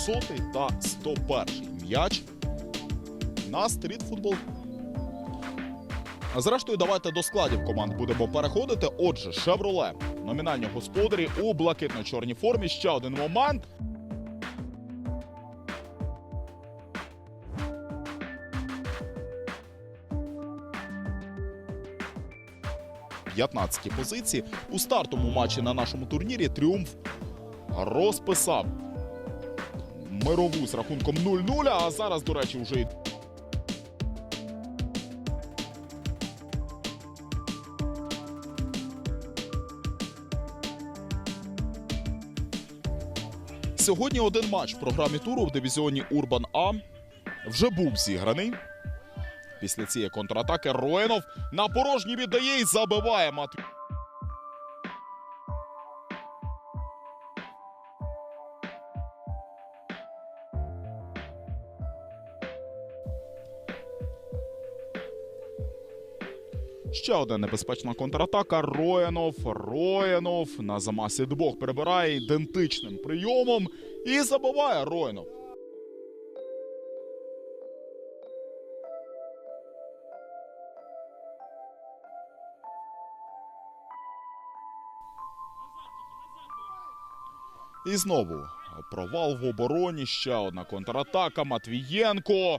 100 та 101 м'яч на стрітфутбол. Зрештою, давайте до складів команд будемо переходити. Отже, Шевроле, номінальні господарі у блакитно-чорній формі. Ще один момент. П'ятнадцяті позиції у стартовому матчі на нашому турнірі тріумф розписав мирову з рахунком 0-0, а зараз, до речі, вже й Сьогодні один матч в програмі туру в дивізіоні Урбан А вже був зіграний. Після цієї контратаки Роєнов на порожній віддає і забиває Матвій. Ще одна небезпечна контратака. Роянов. Роянов на замасі двох перебирає ідентичним прийомом і забиває Роянов. І знову провал в обороні. Ще одна контратака. Матвієнко.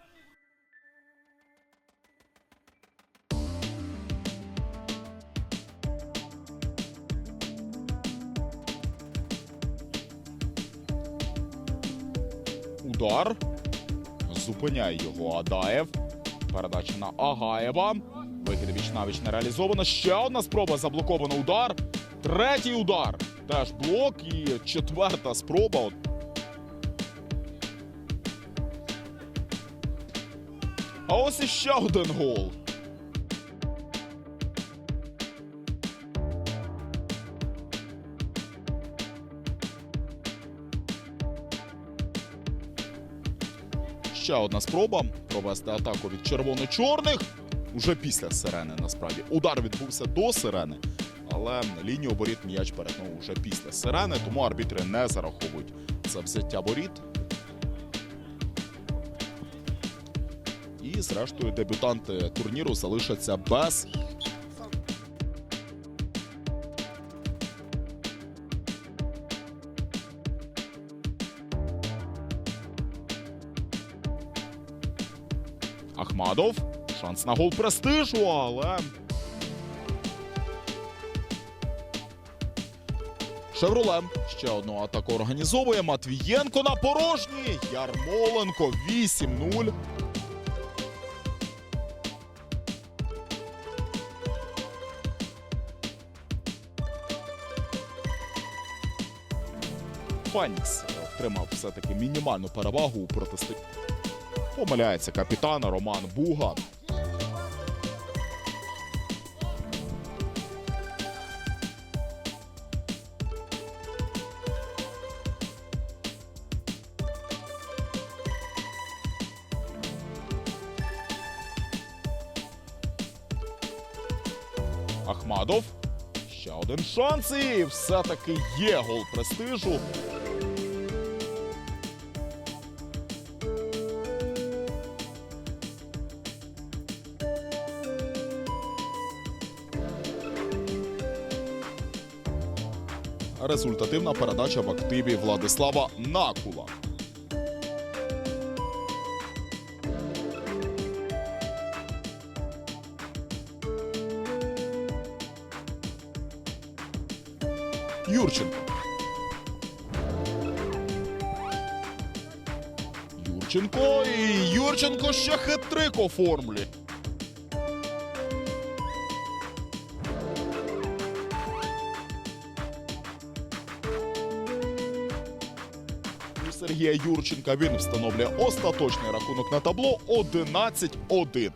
Удар. Зупиняє його Адаєв. Передача на Агаєва. Вихід віч навіч не реалізовано. Ще одна спроба заблоковано удар. Третій удар. Теж блок. І четверта спроба. А ось іще один гол. Ще одна спроба провести атаку від червоно-чорних. Уже після сирени, насправді. Удар відбувся до сирени, але лінію воріт м'яч перетнув уже після сирени, тому арбітри не зараховують за взяття воріт. І, зрештою, дебютанти турніру залишаться без Ахмадов. Шанс на гол престижу, але. Шевроле ще одну атаку організовує. Матвієнко на порожній. Ярмоленко 8-0. Фанікс втримав все-таки мінімальну перевагу у протистоянні. Помиляється капітан Роман Буга. Ахмадов. Ще один шанс і все-таки є гол престижу. Результативна передача в активі Владислава Накула. Юрченко. Юрченко і Юрченко ще хитрик оформлює. Сергія Юрченка він встановлює остаточний рахунок на табло 11-1.